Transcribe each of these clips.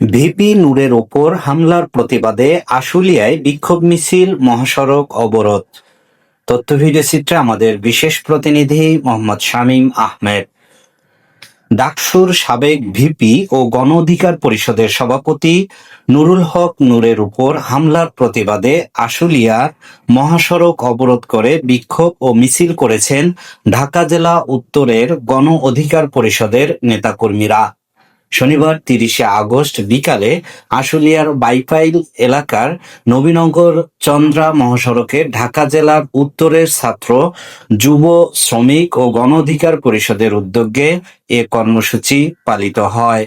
VP নূরের ওপর হামলার প্রতিবাদে আশুলিয়ায় বিক্ষোভ মিছিল, মহাসড়ক অবরোধ। তথ্য ভিডিও চিত্রে আমাদের বিশেষ প্রতিনিধি মোহাম্মদ শামীম আহমেদ। ডাকসুর সাবেক ভিপি ও গণ অধিকার পরিষদের সভাপতি নুরুল হক নূরের উপর হামলার প্রতিবাদে আশুলিয়ার মহাসড়ক অবরোধ করে বিক্ষোভ ও মিছিল করেছেন ঢাকা জেলা উত্তরের গণ অধিকার পরিষদের নেতাকর্মীরা। শনিবার তিরিশে আগস্ট বিকালে আশুলিয়ার বাইপাইল এলাকার নবীনগর চন্দ্রা মহাসড়কে ঢাকা জেলার উত্তরের ছাত্র, যুব শ্রমিক ও গণ অধিকার পরিষদের উদ্যোগে এ কর্মসূচি পালিত হয়।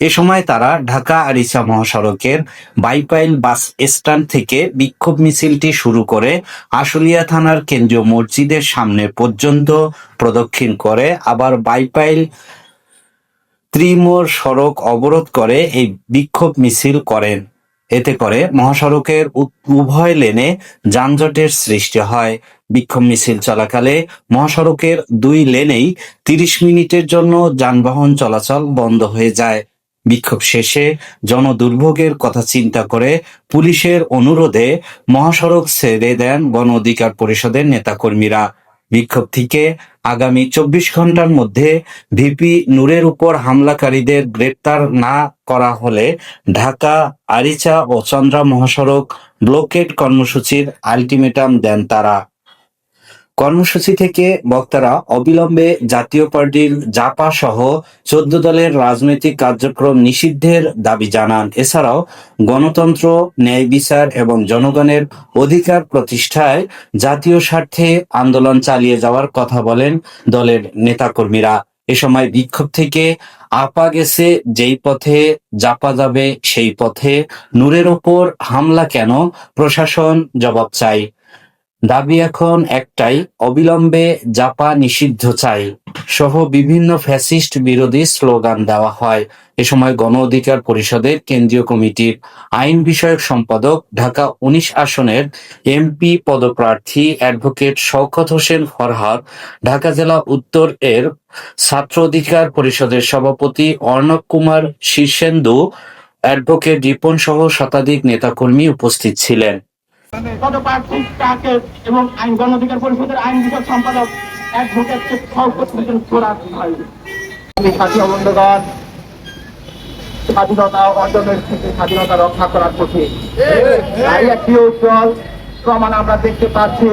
এ সময় তারা ঢাকা আরিচা মহাসড়কের বাইপাইল বাস স্ট্যান্ড থেকে বিক্ষোভ মিছিলটি শুরু করে আশুলিয়া থানার কেন্দ্রীয় মসজিদের সামনে পর্যন্ত প্রদক্ষিণ করে, আবার বাইপাইল ত্রিমোর সড়ক অবরোধ করে এই বিক্ষোভ মিছিল করেন। এতে করে মহাসড়কের উভয় লেনে যানজটের সৃষ্টি হয়। বিক্ষোভ মিছিল চলাকালে মহাসড়কের দুই লেনেই তিরিশ মিনিটের জন্য যানবাহন চলাচল বন্ধ হয়ে যায়। বিক্ষোভ শেষে জনদুর্ভোগের কথা চিন্তা করে পুলিশের অনুরোধে মহাসড়ক ছেড়ে দেন গণ অধিকার পরিষদের নেতাকর্মীরা। বিক্ষোভ থেকে আগামী চব্বিশ ঘণ্টার মধ্যে ভিপি নূরের উপর হামলাকারীদের গ্রেপ্তার না করা হলে ঢাকা, আরিচা ও চন্দ্রা মহাসড়ক ব্লকেড কর্মসূচির আলটিমেটাম দেন তারা। কর্মসূচি থেকে বক্তারা অবিলম্বে জাতীয় পার্টির জাপা সহ চোদ্দ দলের রাজনৈতিক কার্যক্রম নিষিদ্ধের দাবি জানান। এছাড়াও গণতন্ত্র, ন্যায় বিচার এবং জনগণের অধিকার প্রতিষ্ঠায় জাতীয় স্বার্থে আন্দোলন চালিয়ে যাওয়ার কথা বলেন দলের নেতাকর্মীরা। এ সময় বিক্ষোভ থেকে আপা গেছে, যেই পথে জাপা যাবে সেই পথে নূরের ওপর হামলা কেন? প্রশাসন জবাব চাই দাবি এখন একটাই, অবিলম্বে জাপা নিষিদ্ধ চাই। সহ বিভিন্ন ফ্যাসিস্ট বিরোধী স্লোগান দেওয়া হয়। এ সময় গণ অধিকার পরিষদের কেন্দ্রীয় কমিটির আইন বিষয়ক সম্পাদক ঢাকা উনিশ আসনের এমপি পদপ্রার্থী অ্যাডভোকেট শওকত হোসেন ফরহাদ, ঢাকা জেলা উত্তর এর ছাত্র অধিকার পরিষদের সভাপতি অর্ণব কুমার শীর্ষেন্দু, অ্যাডভোকেট রিপন সহ শতাধিক নেতাকর্মী উপস্থিত ছিলেন। পদপ্রার্থী তাকে এবং আইন পরিষদের আইন বিষয়ক সম্পাদক স্বাধীনতা অর্জনের থেকে স্বাধীনতা রক্ষা করার আমরা দেখতে পাচ্ছি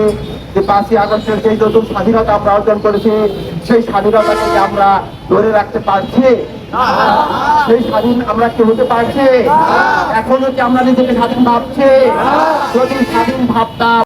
যে পাঁচই আগস্টের যে নতুন স্বাধীনতা আমরা অর্জন করেছি, সেই স্বাধীনতাকে আমরা ধরে রাখতে পারছি। সেই স্বাধীন আমরা কি হতে পারছে? এখনও কি আমরা নিজেকে স্বাধীন ভাবছে? যদি স্বাধীন ভাবতাম